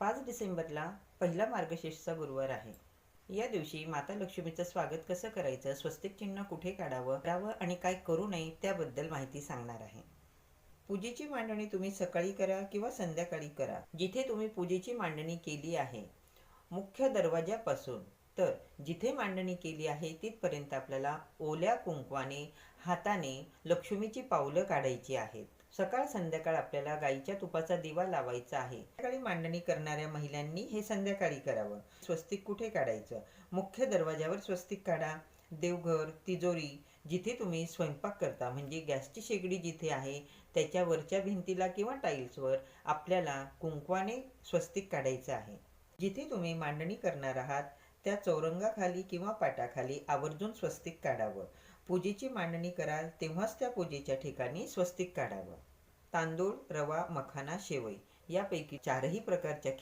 पाच डिसेंबरला पहिला मार्गशीर्षचा गुरुवार आहे. या दिवशी माता लक्ष्मीचं स्वागत कसं करायचं स्वस्तिक चिन्ह कुठे काढावं करावं आणि काय करू नये त्याबद्दल माहिती सांगणार आहे. पूजेची मांडणी तुम्ही सकाळी करा किंवा संध्याकाळी करा. जिथे तुम्ही पूजेची मांडणी केली आहे मुख्य दरवाजापासून तर जिथे मांडणी केली आहे तिथपर्यंत आपल्याला ओल्या कुंकवाने हाताने लक्ष्मीची पावलं काढायची आहेत. सकाळ संध्याकाळ आपल्याला गाईच्या तुपाचा दिवा लावायचा आहे. सकाळी मांडणी करणाऱ्या महिलांनी हे संध्याकाळी करावं. स्वस्तिक कुठे काढायचं? मुख्य दरवाजावर स्वस्तिक काढा. देवघर तिजोरी जिथे तुम्ही स्वयंपाक करता म्हणजे गॅसची शेगडी जिथे आहे त्याच्या वरच्या भिंतीला किंवा टाईल्सवर आपल्याला कुंकवाने स्वस्तिक काढायचं आहे. जिथे तुम्ही मांडणी करणार आहात त्या चौरंगाखाली किंवा पाटाखाली आवर्जून स्वस्तिक काढावं. पूजेची मांडणी कराल तेव्हाच त्या पूजेच्या ठिकाणी स्वस्तिक काढावं. तांदूळ रवा मखाना शेवई यापैकी चारही प्रकारच्या